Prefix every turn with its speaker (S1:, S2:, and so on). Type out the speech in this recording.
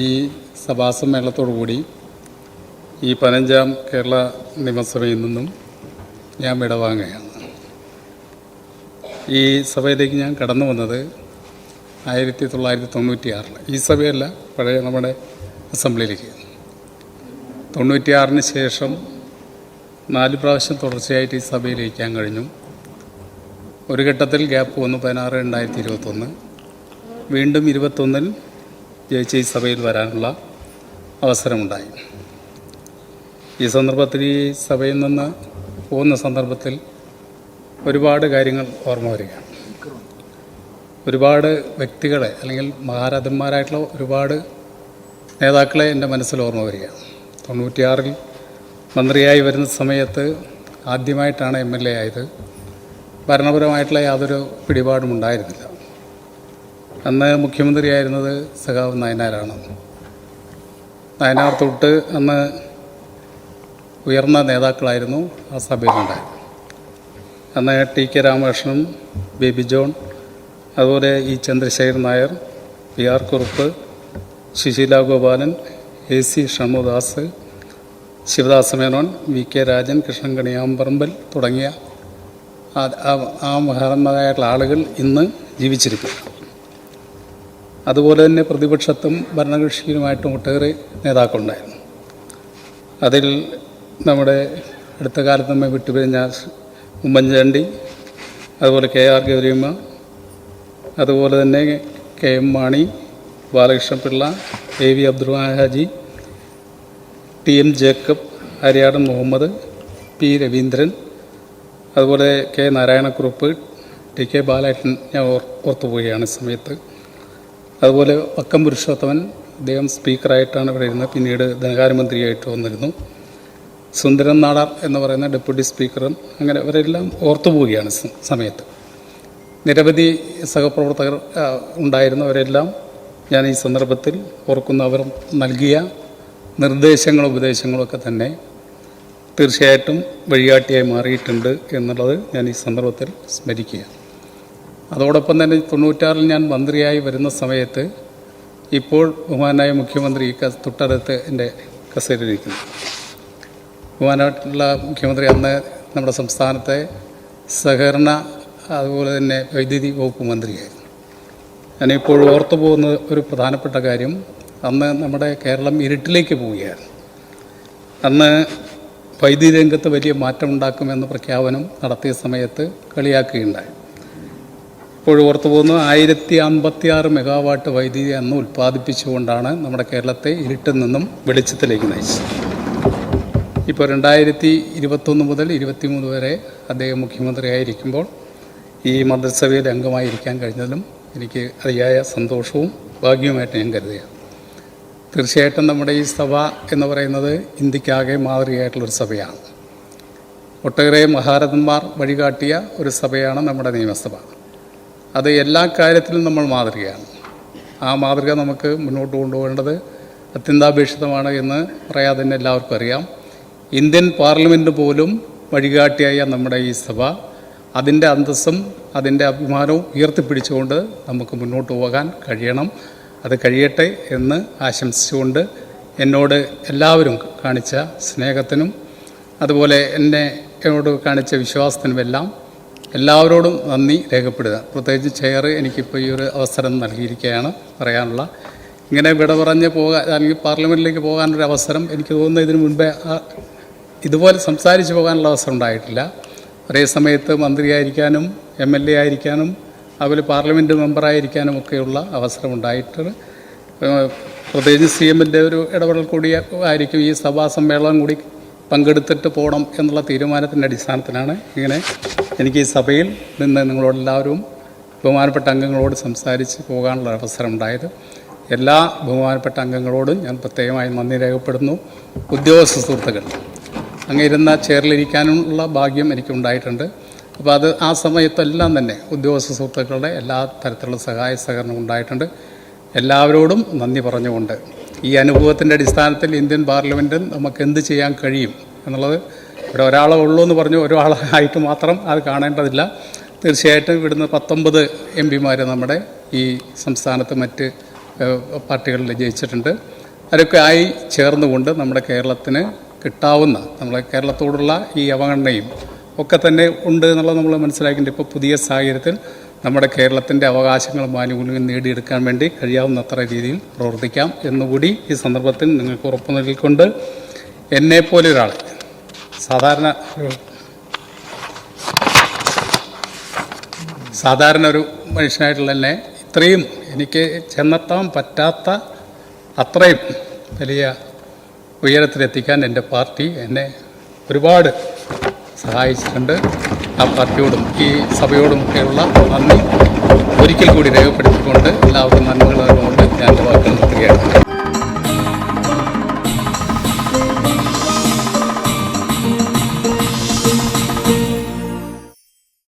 S1: ഈ സഭാസമ്മേളനത്തോടു കൂടി ഈ പതിനഞ്ചാം കേരള നിയമസഭയിൽ നിന്നും ഞാൻ വിടവാങ്ങുകയാണ് ഈ സഭയിലേക്ക് ഞാൻ കടന്നു വന്നത് ആയിരത്തി തൊള്ളായിരത്തി തൊണ്ണൂറ്റിയാറിൽ ഈ സഭയല്ല പഴയ നമ്മുടെ അസംബ്ലിയിലേക്ക്. തൊണ്ണൂറ്റിയാറിന് ശേഷം നാല് പ്രാവശ്യം തുടർച്ചയായിട്ട് ഈ സഭയിലിരിക്കാൻ കഴിഞ്ഞു. ഒരു ഘട്ടത്തിൽ ഗ്യാപ്പ് വന്നു പതിനാറ് രണ്ടായിരത്തി ഇരുപത്തൊന്ന്. വീണ്ടും ഇരുപത്തൊന്നിൽ ജയിച്ച് ഈ സഭയിൽ വരാനുള്ള അവസരമുണ്ടായി. ഈ സന്ദർഭത്തിൽ ഈ സഭയിൽ നിന്ന് പോകുന്ന സന്ദർഭത്തിൽ ഒരുപാട് കാര്യങ്ങൾ ഓർമ്മ വരികയാണ് ഒരുപാട് വ്യക്തികളെ അല്ലെങ്കിൽ മഹാരഥന്മാരായിട്ടുള്ള ഒരുപാട് നേതാക്കളെ എന്റെ മനസ്സിൽ ഓർമ്മ വരികയാണ് തൊണ്ണൂറ്റിയാറിൽ മന്ത്രിയായി വരുന്ന സമയത്ത് ആദ്യമായിട്ടാണ് എം എൽ എ ആയത്. ഭരണപരമായിട്ടുള്ള യാതൊരു പിടിപാടും ഉണ്ടായിരുന്നില്ല അന്ന് മുഖ്യമന്ത്രിയായിരുന്നത് സഖാവ് നയനാരാണ്. നയനാർ തൊട്ട് അന്ന് ഉയർന്ന നേതാക്കളായിരുന്നു ആ സഭയിലുണ്ടായത്. അന്ന് ടി കെ രാമകൃഷ്ണൻ ബേബി ജോൺ അതുപോലെ E Chandrasekharan Nair P R Kurup Sushila Gopalan A C Shanmudas Sivadasa Menon V K Rajan Krishnan Kaniyamparambil തുടങ്ങിയ ആ- ആ ആളുകൾ ഇന്ന് ജീവിച്ചിരിക്കും അതുപോലെ തന്നെ പ്രതിപക്ഷത്തും ഭരണകക്ഷിയിലുമായിട്ടും ഒട്ടേറെ നേതാക്കളുണ്ടായിരുന്നു. അതിൽ നമ്മുടെ അടുത്ത കാലത്ത് നമ്മെ വിട്ടുപിരിഞ്ഞ ഉമ്മൻചാണ്ടി അതുപോലെ കെ ആർ ഗൗരിയമ്മ അതുപോലെ തന്നെ K M Mani Balakrishnapillai A V Abdurahman T M Jacob Aryadan Muhammed P Raveendran അതുപോലെ K Narayanakurup T K Balettan ഞാൻ ഓർ ഓർത്തുപോവുകയാണ് സമയത്ത്. അതുപോലെ വക്കം പുരുഷോത്തമൻ അദ്ദേഹം സ്പീക്കറായിട്ടാണ് ഇവിടെ ഇരുന്നത്. പിന്നീട് ധനകാര്യമന്ത്രിയായിട്ട് വന്നിരുന്നു. സുന്ദരൻ നാടാർ എന്ന് പറയുന്ന ഡെപ്യൂട്ടി സ്പീക്കറും അങ്ങനെ അവരെല്ലാം ഓർത്തുപോവുകയാണ് സമയത്ത്. നിരവധി സഹപ്രവർത്തകർ ഉണ്ടായിരുന്നവരെല്ലാം ഞാൻ ഈ സന്ദർഭത്തിൽ ഓർക്കുന്ന അവർ നൽകിയ നിർദ്ദേശങ്ങളും ഉപദേശങ്ങളും ഒക്കെ തന്നെ തീർച്ചയായിട്ടും വഴികാട്ടിയായി മാറിയിട്ടുണ്ട് എന്നുള്ളത് ഞാൻ ഈ സന്ദർഭത്തിൽ സ്മരിക്കുക അതോടൊപ്പം തന്നെ തൊണ്ണൂറ്റാറിൽ ഞാൻ മന്ത്രിയായി വരുന്ന സമയത്ത് ഇപ്പോൾ ബഹുമാനായ മുഖ്യമന്ത്രി തൊട്ടടുത്ത് എന്റെ കസേരയിലിരിക്കുന്നു. ബഹുമാനായിട്ടുള്ള മുഖ്യമന്ത്രി അന്ന് നമ്മുടെ സംസ്ഥാനത്തെ സഹകരണ അതുപോലെ തന്നെ വൈദ്യുതി വകുപ്പ് മന്ത്രിയായിരുന്നു. ഞാനിപ്പോൾ ഓർത്തു പോകുന്ന ഒരു പ്രധാനപ്പെട്ട കാര്യം അന്ന് നമ്മുടെ കേരളം ഇരുട്ടിലേക്ക് പോവുകയായിരുന്നു. അന്ന് വൈദ്യുതി രംഗത്ത് വലിയ മാറ്റമുണ്ടാക്കുമെന്ന പ്രഖ്യാപനം നടത്തിയ സമയത്ത് കളിയാക്കുകയുണ്ടായി. ഇപ്പോഴും ഓർത്തു പോകുന്നു. ആയിരത്തി അമ്പത്തി ആറ് മെഗാവാട്ട് വൈദ്യുതി അന്ന് ഉൽപ്പാദിപ്പിച്ചുകൊണ്ടാണ് നമ്മുടെ കേരളത്തെ ഇരുട്ടിൽ നിന്നും വെളിച്ചത്തിലേക്ക് നയിച്ചത്. ഇപ്പോൾ രണ്ടായിരത്തി ഇരുപത്തൊന്ന് മുതൽ ഇരുപത്തിമൂന്ന് വരെ അദ്ദേഹം മുഖ്യമന്ത്രിയായിരിക്കുമ്പോൾ ഈ മന്ത്രിസഭയിൽ അംഗമായിരിക്കാൻ കഴിഞ്ഞതിലും എനിക്ക് അതിയായ സന്തോഷവും ഭാഗ്യവുമായിട്ട് ഞാൻ കരുതുകയാണ്. തീർച്ചയായിട്ടും നമ്മുടെ ഈ സഭ എന്ന് പറയുന്നത് ഇന്ത്യക്കാകെ മാതൃകയായിട്ടുള്ളൊരു സഭയാണ്. ഒട്ടേറെ മഹാരഥന്മാർ വഴികാട്ടിയ ഒരു സഭയാണ് നമ്മുടെ നിയമസഭ. അത് എല്ലാ കാര്യത്തിലും നമ്മൾ മാതൃകയാണ്. ആ മാതൃക നമുക്ക് മുന്നോട്ട് കൊണ്ടുപോകേണ്ടത് അത്യന്താപേക്ഷിതമാണ് എന്ന് പറയാതെ തന്നെ എല്ലാവർക്കും അറിയാം. ഇന്ത്യൻ പാർലമെന്റ് പോലും വഴികാട്ടിയായ നമ്മുടെ ഈ സഭ അതിന്റെ അന്തസ്സും അതിന്റെ അഭിമാനവും ഉയർത്തിപ്പിടിച്ചുകൊണ്ട് നമുക്ക് മുന്നോട്ട് പോകാൻ കഴിയണം. അത് കഴിയട്ടെ എന്ന് ആശംസിച്ചുകൊണ്ട് എന്നോട് എല്ലാവരും കാണിച്ച സ്നേഹത്തിനും അതുപോലെ എന്നെ എന്നോട് കാണിച്ച വിശ്വാസത്തിനുമെല്ലാം എല്ലാവരോടും നന്ദി രേഖപ്പെടുക പ്രത്യേകിച്ച് ചെയർ എനിക്കിപ്പോൾ ഈ ഒരു അവസരം നൽകിയിരിക്കുകയാണ് പറയാനുള്ള. ഇങ്ങനെ വിട പറഞ്ഞ് പോകാൻ അല്ലെങ്കിൽ പാർലമെന്റിലേക്ക് പോകാനൊരു അവസരം എനിക്ക് തോന്നുന്നു ഇതിനു മുൻപേ ഇതുപോലെ സംസാരിച്ച് പോകാനുള്ള അവസരം ഉണ്ടായിട്ടില്ല. ഒരേ സമയത്ത് മന്ത്രിയായിരിക്കാനും എം എൽ എ ആയിരിക്കാനും അതുപോലെ പാർലമെന്റ് മെമ്പറായിരിക്കാനും ഒക്കെയുള്ള അവസരം ഉണ്ടായിട്ട് പ്രത്യേകിച്ച് സി എമ്മിന്റെ ഒരു ഇടപെടൽ കൂടി ആയിരിക്കും ഈ സഭാ സമ്മേളനം കൂടി പങ്കെടുത്തിട്ട് പോകണം എന്നുള്ള തീരുമാനത്തിന്റെ അടിസ്ഥാനത്തിലാണ് ഇങ്ങനെ എനിക്ക് ഈ സഭയിൽ നിന്ന് നിങ്ങളോടെല്ലാവരും ബഹുമാനപ്പെട്ട അംഗങ്ങളോട് സംസാരിച്ച് പോകാനുള്ള അവസരം ഉണ്ടായത് എല്ലാ ബഹുമാനപ്പെട്ട അംഗങ്ങളോടും ഞാൻ പ്രത്യേകമായി നന്ദി രേഖപ്പെടുന്നു. ഉദ്യോഗസ്ഥ സുഹൃത്തുക്കൾ അങ്ങിരുന്ന ചെയറിലിരിക്കാനുള്ള ഭാഗ്യം എനിക്കുണ്ടായിട്ടുണ്ട്. അപ്പോൾ അത് ആ സമയത്തെല്ലാം തന്നെ ഉദ്യോഗസ്ഥ സുഹൃത്തുക്കളുടെ എല്ലാ തരത്തിലുള്ള സഹായ സഹകരണം ഉണ്ടായിട്ടുണ്ട്. എല്ലാവരോടും നന്ദി പറഞ്ഞുകൊണ്ട് ഈ അനുഭവത്തിന്റെ അടിസ്ഥാനത്തിൽ ഇന്ത്യൻ പാർലമെന്റും നമുക്ക് എന്ത് ചെയ്യാൻ കഴിയും എന്നുള്ളത് ഇവിടെ ഒരാളെ ഉള്ളൂ എന്ന് പറഞ്ഞു ഒരാളായിട്ട് മാത്രം അത് കാണേണ്ടതില്ല. തീർച്ചയായിട്ടും ഇവിടുന്ന് പത്തൊമ്പത് എം പിമാർ നമ്മുടെ ഈ സംസ്ഥാനത്ത് മറ്റ് പാർട്ടികളിൽ ജയിച്ചിട്ടുണ്ട്. അതൊക്കെ ആയി ചേർന്നുകൊണ്ട് നമ്മുടെ കേരളത്തിന് കിട്ടാവുന്ന നമ്മളെ കേരളത്തോടുള്ള ഈ അവഗണനയും ഒക്കെ തന്നെ ഉണ്ട് എന്നുള്ളത് നമ്മൾ മനസ്സിലാക്കിയിട്ടുണ്ട്. ഇപ്പോൾ പുതിയ സാഹചര്യത്തിൽ നമ്മുടെ കേരളത്തിന്റെ അവകാശങ്ങളും ആനുകൂല്യങ്ങളും നേടിയെടുക്കാൻ വേണ്ടി കഴിയാവുന്നത്ര രീതിയിൽ പ്രവർത്തിക്കാം എന്നുകൂടി ഈ സന്ദർഭത്തിൽ നിങ്ങൾക്ക് ഉറപ്പ് നൽകിക്കൊണ്ട് എന്നെപ്പോലെ ഒരാൾ സാധാരണ സാധാരണ ഒരു മനുഷ്യനായിട്ടുള്ള തന്നെ ഇത്രയും എനിക്ക് ചെന്നെത്താൻ പറ്റാത്ത അത്രയും വലിയ ഉയരത്തിലെത്തിക്കാൻ എന്റെ പാർട്ടി എന്നെ ഒരുപാട് സഹായിച്ചിട്ടുണ്ട്. പാർട്ടിയോടും ഈ സഭയോടും ഒക്കെയുള്ള നന്ദി. ഒരിക്കൽ കൂടി രേഖപ്പെടുത്തിക്കൊണ്ട് എല്ലാവർക്കും